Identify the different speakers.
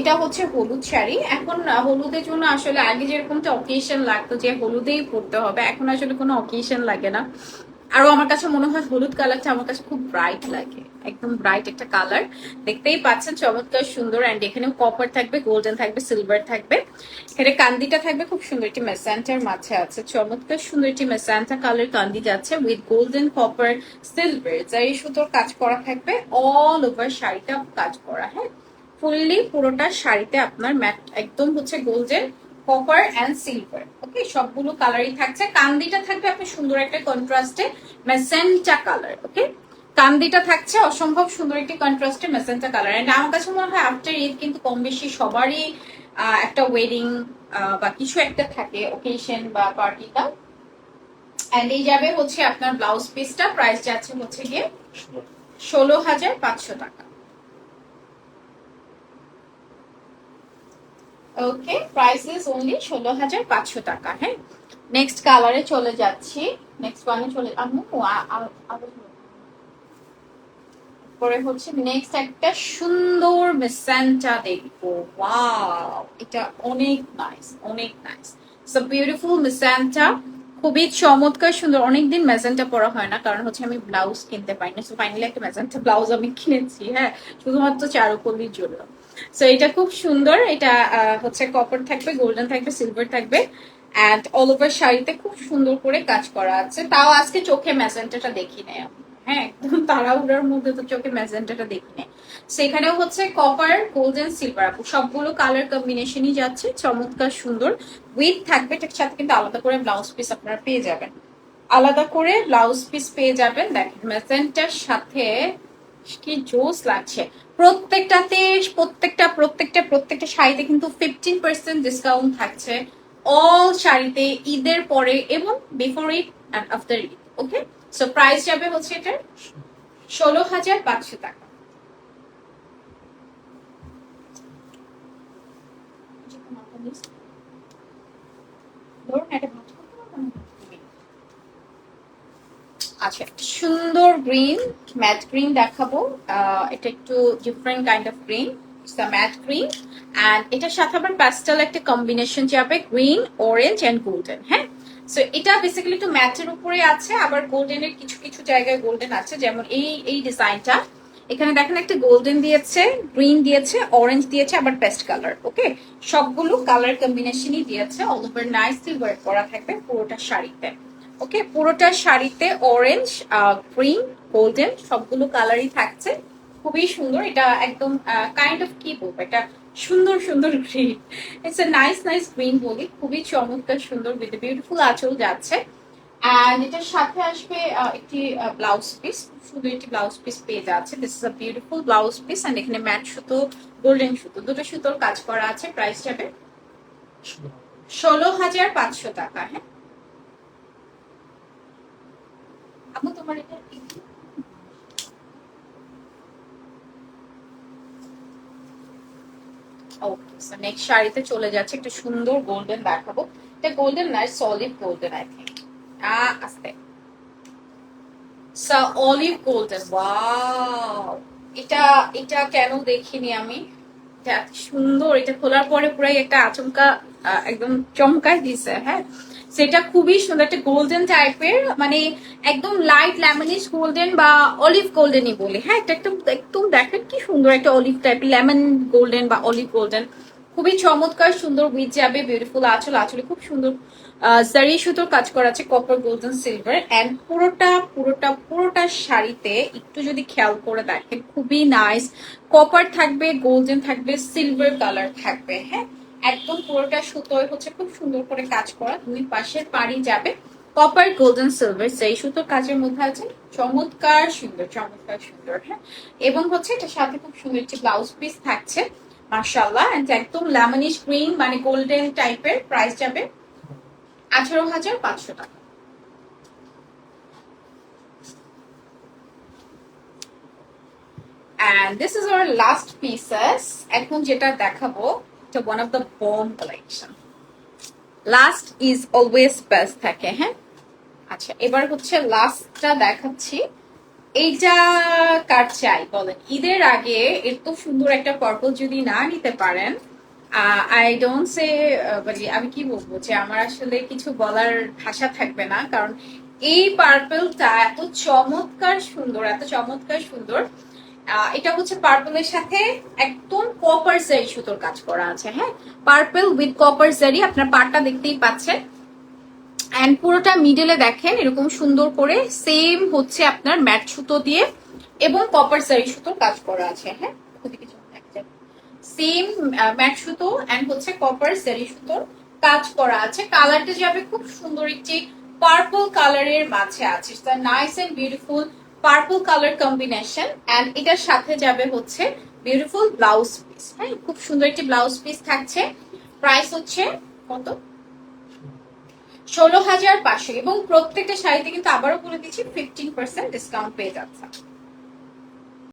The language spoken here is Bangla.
Speaker 1: এটা হচ্ছে হলুদ শাড়ি। এখন হলুদের জন্য আসলে আগে যেরকমটা অকেশন লাগতো যে হলুদেই পরতে হবে, এখন আসলে কোনো অকেশন লাগে না। আরও আমার কাছে মনে হয় হলুদ কালারটা আমার কাছে খুব ব্রাইট লাগে, একদম ব্রাইট একটা কালার দেখতেই পাচ্ছেন, চমৎকার, সুন্দর অ্যান্ড এখানেও কপার থাকবে গোল্ডেন থাকবে সিলভার থাকবে। এখানে কান্দিটা থাকবে, খুব সুন্দর একটি মেসান্টার মাঝে আছে, চমৎকার, সুন্দর একটি মেসান্টা কালার কান্দি যাচ্ছে উইথ গোল্ডেন কপার সিলভার যাই সুতোর কাজ করা থাকবে অল ওভার শাড়িটা কাজ করা হ্যাঁ? ফুললি পুরোটা শাড়িতে আপনার ম্যাট একদম হচ্ছে golden copper and silver okay সবগুলো কালারই থাকছে। কান্দিটা থাকবে আপনি সুন্দর একটা কন্ট্রাস্টে মেসেন্টা কালার ওকে কান্দিটা থাকছে অসম্ভব সুন্দর একটি কন্ট্রাস্টে মেসেন্টা কালার এন্ড আমার কাছে মনে হয় আফটার ঈদ কিন্তু কম বেশি সবারই একটা ওয়েডিং বা কিছু একটা থাকে ওকেশন বা পার্টিটা অ্যান্ড এই যাবে হচ্ছে আপনার ব্লাউজ পিসটা প্রাইস যাচ্ছে হচ্ছে গিয়ে ষোলো হাজার পাঁচশো টাকা। ওকে প্রাইস ইজ অনলি ষোলো হাজার পাঁচশো টাকা হ্যাঁ? নেক্সট কালারে চলে যাচ্ছি। নেক্সট ওয়ানে চলে আম্মু পরে হচ্ছে নেক্সট একটা সুন্দর মেসেন্টা দেখব। ওয়াও এটা অনেক নাইস অনেক নাইস সো বিউটিফুল মেসেন্টা খুবই চমৎকার, সুন্দর। অনেকদিন মেজেন্টা পরা হয় না, কারণ হচ্ছে আমি ব্লাউজ কিনতে পারি না সো ফাইনালি একটা মেজেন্টা ব্লাউজ আমি কিনেছি হ্যাঁ? শুধুমাত্র চারুকলির জন্য। সো এটা খুব সুন্দর। এটা হচ্ছে কপার থাকবে গোল্ডেন থাকবে সিলভার থাকবে। অ্যান্ড অল ওভার শাড়িতে খুব সুন্দর করে কাজ করা আছে। তাও আজকে চোখে ম্যাজেন্টাটা দেখি নেই। হ্যাঁ একদম তাড়াহুড়ার মধ্যে তো চোখে ম্যাজেন্টাটা দেখি নেই। সেখানেও হচ্ছে কপার গোল্ডেন সিলভার আপু, সবগুলো কালার কম্বিনেশনই যাচ্ছে, চমৎকার সুন্দর। উইথ থাকবে, এটার সাথে কিন্তু আলাদা করে ব্লাউজ পিস আপনারা পেয়ে যাবেন। আলাদা করে ব্লাউজ পিস পেয়ে যাবেন। দেখেন, ম্যাজেন্টার সাথে কি জোস লাগছে। প্রত্যেকটাতে, প্রত্যেকটা প্রত্যেকটা প্রত্যেকটা শাড়িতে কিন্তু ফিফটিন পার্সেন্ট ডিসকাউন্ট থাকছে। অল শাড়িতে ঈদের পরে এবং before Eid and after Eid okay so price যাবে হচ্ছে এটার ষোলো হাজার পাঁচশো টাকা? আচ্ছা সুন্দর গ্রিন ম্যাট গ্রিন দেখাবো। এটা একটু different kind of green matte green and এটার সাথে আবার প্যাস্টেল একটা কম্বিনেশন যাবে গ্রিন অরেঞ্জ অ্যান্ড গোল্ডেন হ্যাঁ? সো এটা বেসিক্যালি একটু ম্যাটের উপরে আছে, আবার গোল্ডেনের কিছু কিছু জায়গায় গোল্ডেন আছে, যেমন এই এই ডিজাইনটা এখানে দেখেন একটা গোল্ডেন দিয়েছে গ্রিন দিয়েছে অরেঞ্জ দিয়েছে, আবার পেস্ট কালার ওকে সবগুলো কালার কম্বিনেশনই দিয়েছে অল ওভার নাইসলি ওয়ার্ক করা থাকবে পুরোটা শাড়িতে ওকে পুরোটা শাড়িতে অরেঞ্জ গ্রিন গোল্ডেন সবগুলো কালারই থাকছে। খুবই সুন্দর, এটা একদম কাইন্ড অফ কি বলব? এটা সুন্দর সুন্দর green it's a nice nice green বলি খুবই চমৎকার, সুন্দর উইথ বিউটিফুল আঁচল যাচ্ছে। অ্যান্ড এটার সাথে আসবে একটি ব্লাউজ পিস শুধু একটি ব্লাউজ পিস পেয়ে যাচ্ছে। This is a beautiful blouse piece and এখানে ম্যাট সুতো গোল্ডেন সুতো, দুটো সুতোর কাজ করা আছে। প্রাইস যাবে ষোলো হাজার পাঁচশো টাকা হ্যাঁ? তোমার এটা ওকে সো নেক্সট শাড়িতে চলে যাচ্ছে একটা সুন্দর গোল্ডেন দেখাবো। এটা গোল্ডেন না সলিড গোল্ডেন আই থিঙ্ক আস্তে। অলিভ গোল্ডেন ওয়াও এটা এটা কেন দেখিনি আমি? এটা সুন্দর, এটা খোলার পরে পুরাই একটা আচমকা একদম চমকাই দিছে হ্যাঁ? সেটা খুবই সুন্দর, একটা গোল্ডেন টাইপের মানে একদম লাইট লেমনিশ গোল্ডেন বা অলিভ গোল্ডেনই বলি। হ্যাঁ এটা একদম একদম দেখেন কি সুন্দর একটা অলিভ টাইপের লেমন গোল্ডেন বা অলিভ গোল্ডেন খুবই চমৎকার, সুন্দর উইথ যাবে বিউটিফুল আঁচল, আঁচলে খুব সুন্দর জারি সুতোর কাজ করা আছে কপার গোল্ডেন সিলভার অ্যান্ড পুরোটা পুরোটা পুরোটা শাড়িতে একটু যদি খেয়াল করে দেখেন, খুবই নাইস কপার থাকবে গোল্ডেন থাকবে সিলভার কালার থাকবে হ্যাঁ। একদম পুরোটা সুতোয় হচ্ছে খুব সুন্দর করে কাজ করা। দুই পাশের পাড়ি যাবে। কপার গোল্ডেন সিলভার সেই সুতোর কাজের মধ্যে আছে, চমৎকার সুন্দর চমৎকার সুন্দর হ্যাঁ? এবং হচ্ছে এটার সাথে খুব সুন্দর একটি ব্লাউজ পিস থাকছে মার্শাল্লাহ একদম লেমনিশ গ্রিন মানে গোল্ডেন টাইপের প্রাইস যাবে আঠারো হাজার পাঁচশো টাকা। And this is our last pieces. এখন যেটা দেখাবো এটা one of the bomb collection. Last is always best থাকে হ্যাঁ? আচ্ছা এবার হচ্ছে লাস্টটা দেখাচ্ছি। এইটা কার চাই বলেন? ঈদের আগে এত সুন্দর একটা পার্পল যদি না নিতে পারেন আই ডোন্ট সে মানে আমি কি বলব যে আমার আসলে কিছু বলার ভাষা থাকবে না, কারণ এই পার্পলটা এত চমৎকার সুন্দর, এত চমৎকার সুন্দর। এটা হচ্ছে পার্পলের সাথে একদম কপার জারি সুতোর কাজ করা আছে হ্যাঁ? পার্পল উইথ কপার জারি আপনার পাটটা দেখতেই পাচ্ছেন। অ্যান্ড পুরোটা মিডলে দেখেন, এরকম সুন্দর করে সেম হচ্ছে আপনার ম্যাট সুতো দিয়ে এবং কপার সারি সুতোর কাজ করা আছে হ্যাঁ? সেম ম্যাট সুতো অ্যান্ড হচ্ছে কপার সারি সুতোর কাজ করা আছে। কালারটা যাবে খুব সুন্দর, একটি পার্পল কালারের মাঝে আছে। Nice and beautiful purple colour combination and এটার সাথে যাবে হচ্ছে বিউটিফুল ব্লাউজ পিস হ্যাঁ? খুব সুন্দর একটি ব্লাউজ পিস থাকছে। প্রাইস হচ্ছে কত? ষোলো হাজার পাঁচশো। এবং প্রত্যেকটা শাড়িতে কিন্তু আবারও বলে দিচ্ছি ফিফটিন পার্সেন্ট ডিসকাউন্ট পেয়ে যাচ্ছে